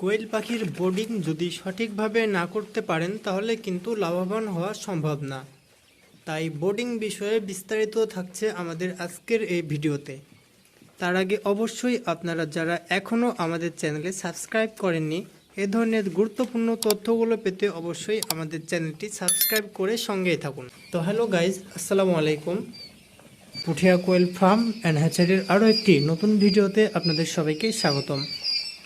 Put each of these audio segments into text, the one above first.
কোয়েল পাখির বোর্ডিং যদি সঠিকভাবে না করতে পারেন, তাহলে কিন্তু লাভবান হওয়া সম্ভব না। তাই বোর্ডিং বিষয়ে বিস্তারিত থাকছে আমাদের আজকের এই ভিডিওতে। তার আগে অবশ্যই আপনারা যারা এখনও আমাদের চ্যানেলে সাবস্ক্রাইব করেননি, এ ধরনের গুরুত্বপূর্ণ তথ্যগুলো পেতে অবশ্যই আমাদের চ্যানেলটি সাবস্ক্রাইব করে সঙ্গেই থাকুন। তো হ্যালো গাইজ, আসসালামু আলাইকুম। পুঠিয়া কোয়েল ফার্ম অ্যান্ড হ্যাচারির আরও একটি নতুন ভিডিওতে আপনাদের সবাইকে স্বাগতম।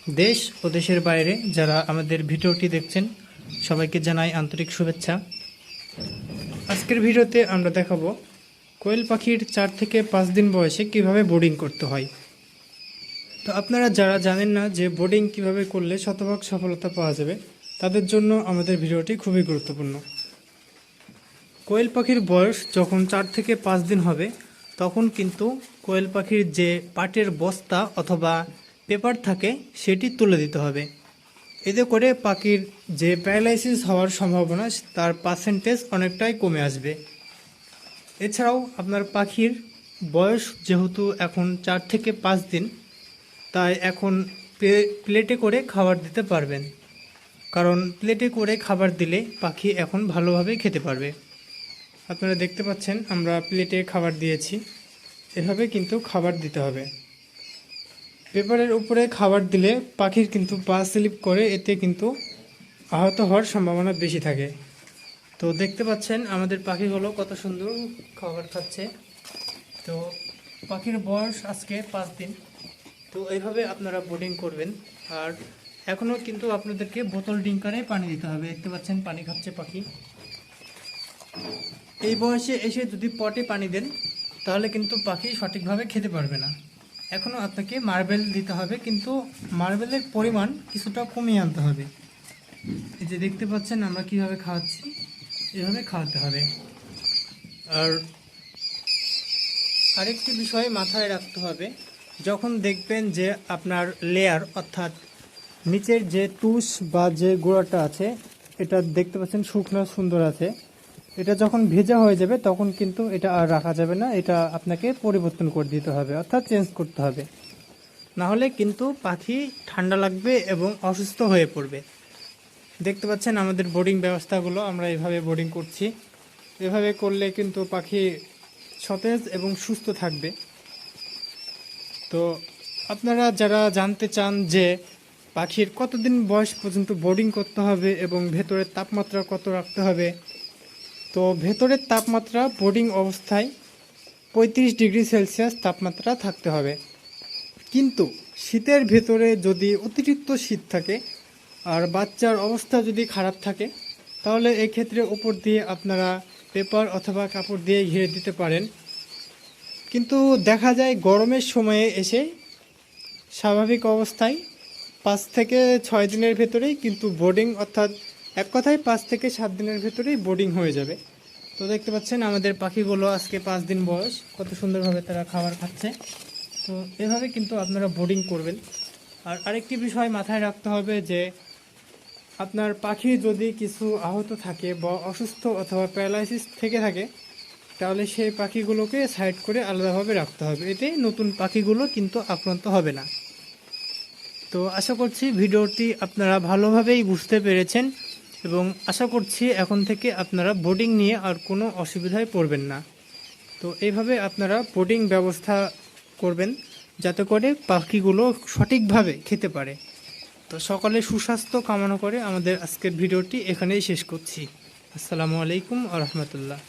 দেশ ও দেশের বাইরে যারা আমাদের ভিডিওটি দেখছেন, সবাইকে জানাই আন্তরিক শুভেচ্ছা। আজকের ভিডিওতে আমরা দেখাবো কোয়েল পাখির চার থেকে পাঁচ দিন বয়সে কীভাবে বোর্ডিং করতে হয়। তো আপনারা যারা জানেন না যে বোর্ডিং কীভাবে করলে শতভাগ সফলতা পাওয়া যাবে, তাদের জন্য আমাদের ভিডিওটি খুবই গুরুত্বপূর্ণ। কোয়েল পাখির বয়স যখন চার থেকে পাঁচ দিন হবে, তখন কিন্তু কোয়েল পাখির যে পাটের বস্তা অথবা পেপার থাকে, সেটি তুলে দিতে হবে। এতে করে পাখির যে প্যারালাইসিস হওয়ার সম্ভাবনা, তার পার্সেন্টেজ অনেকটাই কমে আসবে। এছাড়াও আপনার পাখির বয়স যেহেতু এখন চার থেকে পাঁচ দিন, তাই এখন প্লে- প্লেটে করে খাবার দিতে পারবেন। কারণ প্লেটে করে খাবার দিলে পাখি এখন ভালোভাবে খেতে পারবে। আপনারা দেখতে পাচ্ছেন, আমরা প্লেটে খাবার দিয়েছি। এভাবে কিন্তু খাবার দিতে হবে। পেপারের উপরে খাবার দিলে পাখির কিন্তু পা স্লিপ করে, এতে কিন্তু আহত হওয়ার সম্ভাবনা বেশি থাকে। তো দেখতে পাচ্ছেন, আমাদের পাখিগুলো কত সুন্দর খাবার খাচ্ছে। তো পাখির বয়স আজকে পাঁচ দিন। তো এইভাবে আপনারা বোর্ডিং করবেন। আর এখনও কিন্তু আপনাদেরকে বোতল ডিঙ্কারে পানি দিতে হবে। দেখতে পাচ্ছেন, পানি খাচ্ছে পাখি। এই বয়সে এসে যদি পটে পানি দেন, তাহলে কিন্তু পাখি সঠিকভাবে খেতে পারবে না। এখনও আপনাকে মার্বেল দিতে হবে, কিন্তু মার্বেলের পরিমাণ কিছুটা কমিয়ে আনতে হবে। এই যে দেখতে পাচ্ছেন আমরা কীভাবে খাওয়াচ্ছি, এভাবে খাওয়াতে হবে। আর আরেকটি বিষয় মাথায় রাখতে হবে, যখন দেখবেন যে আপনার লেয়ার অর্থাৎ নিচের যে তুষ বা যে গোড়াটা আছে, এটা দেখতে পাচ্ছেন শুকনো সুন্দর আছে। এটা যখন ভেজা হয়ে যাবে, তখন কিন্তু এটা আর রাখা যাবে না। এটা আপনাকে পরিবর্তন করে দিতে হবে, অর্থাৎ চেঞ্জ করতে হবে। না হলে কিন্তু পাখি ঠান্ডা লাগবে এবং অসুস্থ হয়ে পড়বে। দেখতে পাচ্ছেন আমাদের বোর্ডিং ব্যবস্থাগুলো, আমরা এভাবে বোর্ডিং করছি। এভাবে করলে কিন্তু পাখি সতেজ এবং সুস্থ থাকবে। তো আপনারা যারা জানতে চান যে পাখির কতদিন বয়স পর্যন্ত বোর্ডিং করতে হবে এবং ভেতরের তাপমাত্রা কত রাখতে হবে তো ভেতরের তাপমাত্রা বোর্ডিং অবস্থায় পঁয়ত্রিশ ডিগ্রি সেলসিয়াস তাপমাত্রা থাকতে হবে। কিন্তু শীতের ভেতরে যদি অতিরিক্ত শীত থাকে আর বাচ্চার অবস্থা যদি খারাপ থাকে, তাহলে এক্ষেত্রে উপর দিয়ে আপনারা পেপার অথবা কাপড় দিয়ে ঘিরে দিতে পারেন। কিন্তু দেখা যায় গরমের সময়ে এসে স্বাভাবিক অবস্থায় পাঁচ থেকে ছয় দিনের ভেতরেই কিন্তু বোর্ডিং অর্থাৎ এক কথায় পাঁচ থেকে সাত দিনের ভেতরেই বোর্ডিং হয়ে যাবে। তো দেখতে পাচ্ছেন, আমাদের পাখিগুলো আজকে পাঁচ দিন বয়স, কত সুন্দরভাবে তারা খাবার খাচ্ছে। তো এভাবে কিন্তু আপনারা বোর্ডিং করবেন। আর আরেকটি বিষয় মাথায় রাখতে হবে যে, আপনার পাখি যদি কিছু আহত থাকে বা অসুস্থ অথবা প্যারালাইসিস থেকে থাকে, তাহলে সেই পাখিগুলোকে সাইড করে আলাদাভাবে রাখতে হবে। এতে নতুন পাখিগুলো কিন্তু আক্রান্ত হবে না। তো আশা করছি ভিডিওটি আপনারা ভালোভাবেই বুঝতে পেরেছেন। এবং আশা করছি এখন থেকে আপনারা বোর্ডিং নিয়ে আর কোনো অসুবিধায় পড়বেন না। তো এইভাবে আপনারা বোর্ডিং ব্যবস্থা করবেন যাতে করে পাখিগুলো সঠিকভাবে খেতে পারে। তো সকলে সুস্বাস্থ্য কামনা করে আমাদের আজকের ভিডিওটি এখানেই শেষ করছি। আসসালামু আলাইকুম আ রহমতুল্লাহ।